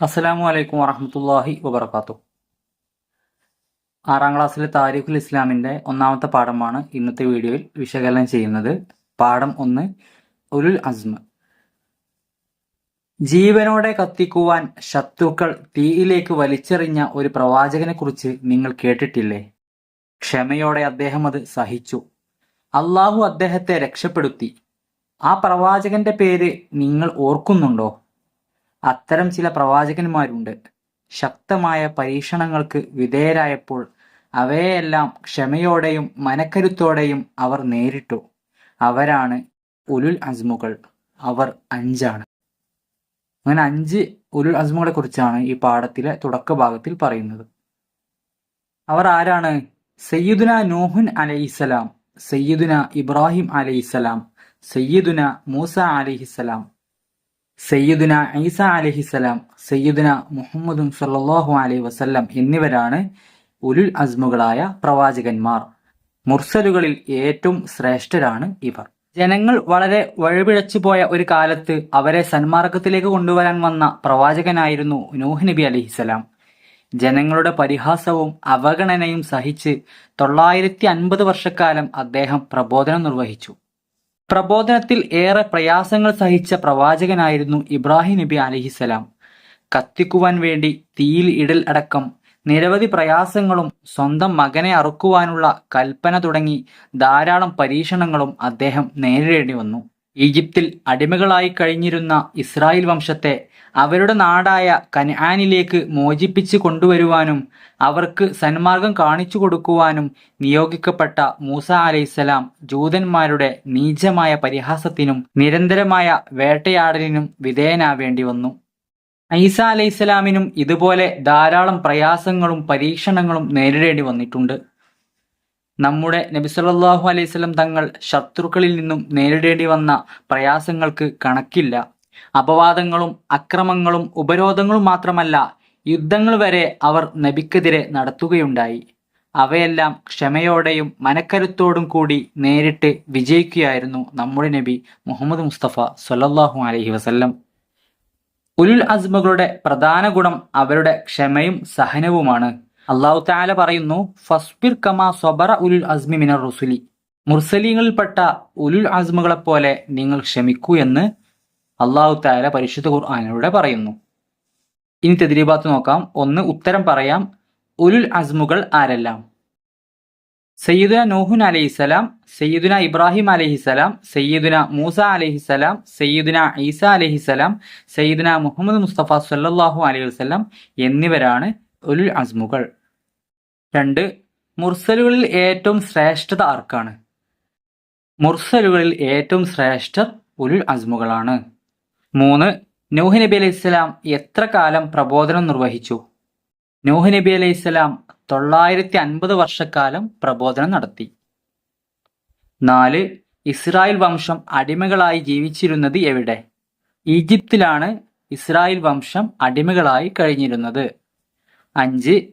അസ്സലാമു അലൈക്കും വറഹമത്തല്ലാഹി വബർക്കാത്തു ആറാം ക്ലാസ്സിലെ താരിഖുൽ ഇസ്ലാമിന്റെ ഒന്നാമത്തെ പാഠമാണ് ഇന്നത്തെ വീഡിയോയിൽ വിശകലനം ചെയ്യുന്നത്. പാഠം ഒന്ന് ഉലുൽ അസ്മ. ജീവനോടെ കത്തിക്കുവാൻ ശത്രുക്കൾ തീയിലേക്ക് വലിച്ചെറിഞ്ഞ ഒരു പ്രവാചകനെ കുറിച്ച് നിങ്ങൾ കേട്ടിട്ടില്ലേ? ക്ഷമയോടെ അദ്ദേഹം അത് സഹിച്ചു. അള്ളാഹു അദ്ദേഹത്തെ രക്ഷപ്പെടുത്തി. ആ പ്രവാചകന്റെ പേര് നിങ്ങൾ ഓർക്കുന്നുണ്ടോ? അത്തരം ചില പ്രവാചകന്മാരുണ്ട്. ശക്തമായ പരീക്ഷണങ്ങൾക്ക് വിധേയരായപ്പോൾ അവയെല്ലാം ക്ഷമയോടെയും മനക്കരുത്തോടെയും അവർ നേരിട്ടു. അവരാണ് ഉലുൽ അസ്മുകൾ. അവർ അഞ്ചാണ്. അങ്ങനെ അഞ്ച് ഉലുൽ അസ്മുകളെ കുറിച്ചാണ് ഈ പാഠത്തിലെ തുടക്ക ഭാഗത്തിൽ പറയുന്നത്. അവർ ആരാണ്? സയ്യിദുന നൂഹുൻ അലൈഹിസലാം സയ്യിദുന ഇബ്രാഹിം അലൈഹിസലാം സയ്യിദുന മൂസ അലൈഹിസലാം സയ്യിദുന ഈസ അലഹിസലാം സയ്യിദുന മുഹമ്മദും സല്ലാഹു അലൈഹി വസല്ലം എന്നിവരാണ് ഉലുൽ അസ്മുകളായ പ്രവാചകന്മാർ. മുർസലുകളിൽ ഏറ്റവും ശ്രേഷ്ഠരാണ് ഇവർ. ജനങ്ങൾ വളരെ വഴിപിഴച്ചു പോയ ഒരു കാലത്ത് അവരെ സന്മാർഗത്തിലേക്ക് കൊണ്ടുവരാൻ വന്ന പ്രവാചകനായിരുന്നു നൂഹ് നബി അലഹിസലാം ജനങ്ങളുടെ പരിഹാസവും അവഗണനയും സഹിച്ച് തൊള്ളായിരത്തി അൻപത് വർഷക്കാലം അദ്ദേഹം പ്രബോധനം നിർവഹിച്ചു. പ്രബോധനത്തിൽ ഏറെ പ്രയാസങ്ങൾ സഹിച്ച പ്രവാചകനായിരുന്നു ഇബ്രാഹിം നബി അലഹിസലാം കത്തിക്കുവാൻ വേണ്ടി തീയിൽ ഇടൽ അടക്കം നിരവധി പ്രയാസങ്ങളും സ്വന്തം മകനെ അറുക്കുവാനുള്ള കൽപ്പന തുടങ്ങി ധാരാളം പരീക്ഷണങ്ങളും അദ്ദേഹം നേരിടേണ്ടി വന്നു. ഈജിപ്തിൽ അടിമകളായി കഴിഞ്ഞിരുന്ന ഇസ്രായേൽ വംശത്തെ അവരുടെ നാടായ കനാനിലേക്ക് മോചിപ്പിച്ചു കൊണ്ടുവരുവാനും അവർക്ക് സന്മാർഗം കാണിച്ചു കൊടുക്കുവാനും നിയോഗിക്കപ്പെട്ട മൂസ അലൈസലാം ജൂതന്മാരുടെ നീചമായ പരിഹാസത്തിനും നിരന്തരമായ വേട്ടയാടലിനും വിധേയനാവേണ്ടി വന്നു. ഐസ അലൈസലാമിനും ഇതുപോലെ ധാരാളം പ്രയാസങ്ങളും പരീക്ഷണങ്ങളും നേരിടേണ്ടി വന്നിട്ടുണ്ട്. നമ്മുടെ നബി സല്ലല്ലാഹു അലൈഹി വസല്ലം തങ്ങൾ ശത്രുക്കളിൽ നിന്നും നേരിടേണ്ടി വന്ന പ്രയാസങ്ങൾക്ക് കണക്കില്ല. അപവാദങ്ങളും അക്രമങ്ങളും ഉപരോധങ്ങളും മാത്രമല്ല യുദ്ധങ്ങൾ വരെ അവർ നബിക്കെതിരെ നടത്തുകയുണ്ടായി. അവയെല്ലാം ക്ഷമയോടെയും മനക്കരുത്തോടും കൂടി നേരിട്ട് വിജയിക്കുകയായിരുന്നു നമ്മുടെ നബി മുഹമ്മദ് മുസ്തഫ സല്ലല്ലാഹു അലഹി വസല്ലം. ഉലുൽ അസ്മകളുടെ പ്രധാന ഗുണം അവരുടെ ക്ഷമയും സഹനവുമാണ്. അള്ളാഹു താല പറയുന്നു ഫസ്ബിർ കമാ സ്വബറ ഉലുൽ അസ്മി മിനർ റുസുലി. മുർസലീങ്ങളിൽപ്പെട്ട ഉലുൽ അസ്മുകളെ പോലെ നിങ്ങൾ ക്ഷമിക്കൂ എന്ന് അള്ളാഹു താല പരിശുദ്ധ ഖുർആാനിലൂടെ പറയുന്നു. ഇനി തെതിരിഭാഗത്ത് നോക്കാം. ഒന്ന് ഉത്തരം പറയാം ഉലുൽ അസ്മുകൾ ആരെല്ലാം? സയ്യിദുന നോഹുൻ അലഹിസലാം സയ്യിദുന ഇബ്രാഹിം അലഹിസലാം സയ്യിദുന മൂസ അലഹിസലാം സയ്യിദുന ഈസ അലഹിസലാം സയ്യിദുന മുഹമ്മദ് മുസ്തഫ സല്ലാഹു അലൈഹി വസ്ലാം എന്നിവരാണ് ഉലുൽ അസ്മുകൾ രണ്ട് മുർസലുകളിൽ ഏറ്റവും ശ്രേഷ്ഠത ആർക്കാണ്? മുർസലുകളിൽ ഏറ്റവും ശ്രേഷ്ഠർ ഉലുൽ അസ്മുകളാണ് മൂന്ന് നൂഹ് നബി അലൈഹി സ്വലാം എത്ര കാലം പ്രബോധനം നിർവഹിച്ചു? നൂഹ് നബി അലൈഹി സ്വലാം തൊള്ളായിരത്തി അൻപത് വർഷക്കാലം പ്രബോധനം നടത്തി. നാല് ഇസ്രായേൽ വംശം അടിമകളായി ജീവിച്ചിരുന്നത് എവിടെ? ഈജിപ്തിലാണ് ഇസ്രായേൽ വംശം അടിമകളായി കഴിഞ്ഞിരുന്നത്. അഞ്ച്.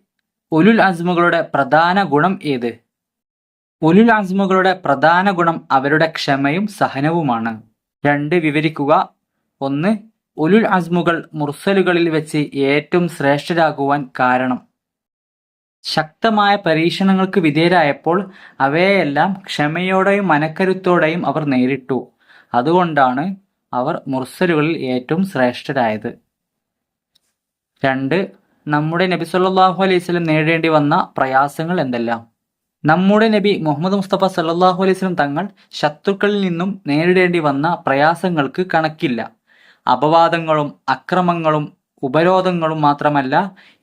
ഉലുൽ അസ്മുകളുടെ പ്രധാന ഗുണം ഏത്? ഉലുൽ അസ്മുകളുടെ പ്രധാന ഗുണം അവരുടെ ക്ഷമയും സഹനവുമാണ്. രണ്ട് വിവരിക്കുക. ഒന്ന് ഉലുൽ അസ്മുകൾ മുർസലുകളിൽ വെച്ച് ഏറ്റവും ശ്രേഷ്ഠരാകുവാൻ കാരണം. ശക്തമായ പരീക്ഷണങ്ങൾക്ക് വിധേയരായപ്പോൾ അവയെല്ലാം ക്ഷമയോടെയും മനക്കരുത്തോടെയും അവർ നേരിട്ടു. അതുകൊണ്ടാണ് അവർ മുർസലുകളിൽ ഏറ്റവും ശ്രേഷ്ഠരായത്. രണ്ട് നമ്മുടെ നബി സല്ലാഹു അലൈഹി സ്വലം നേടേണ്ടി വന്ന പ്രയാസങ്ങൾ എന്തെല്ലാം? നമ്മുടെ നബി മുഹമ്മദ് മുസ്തഫ സല്ലാഹു അലൈഹി സ്വലം തങ്ങൾ ശത്രുക്കളിൽ നിന്നും നേരിടേണ്ടി വന്ന പ്രയാസങ്ങൾക്ക് കണക്കില്ല. അപവാദങ്ങളും അക്രമങ്ങളും ഉപരോധങ്ങളും മാത്രമല്ല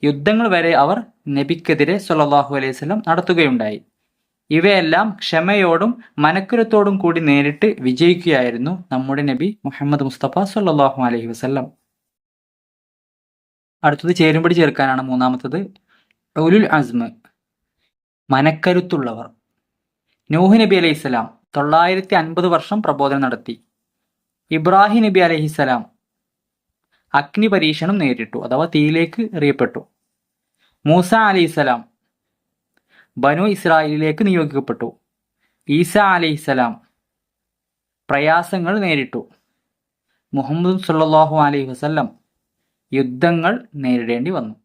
യുദ്ധങ്ങൾ വരെ അവർ നബിക്കെതിരെ സല്ലാഹു അലൈഹി സ്വലം നടത്തുകയുണ്ടായി. ഇവയെല്ലാം ക്ഷമയോടും മനക്കുരത്തോടും കൂടി നേരിട്ട് വിജയിക്കുകയായിരുന്നു നമ്മുടെ നബി മുഹമ്മദ് മുസ്തഫ സല്ലാഹു അലൈഹി വസല്ലം. അടുത്തത് ചേരുംപടി ചേർക്കാനാണ് മൂന്നാമത്തത്. ടൊലുൽ അസ്മ മനക്കരുത്തുള്ളവർ. നൂഹ് നബി അലൈഹിസ്സലാം തൊള്ളായിരത്തി അൻപത് വർഷം പ്രബോധനം നടത്തി. ഇബ്രാഹിം നബി അലഹിസ്സലാം അഗ്നി പരീക്ഷണം നേരിട്ടു അഥവാ തീയിലേക്ക് എറിയപ്പെട്ടു. മൂസ അലൈഹിസ്സലാം ബനു ഇസ്രായേലിലേക്ക് നിയോഗിക്കപ്പെട്ടു. ഈസ അലൈഹിസ്സലാം പ്രയാസങ്ങൾ നേരിട്ടു. മുഹമ്മദ് സല്ലാഹു അലൈഹി വസല്ലം യുദ്ധങ്ങൾ നേരിടേണ്ടി വന്നു.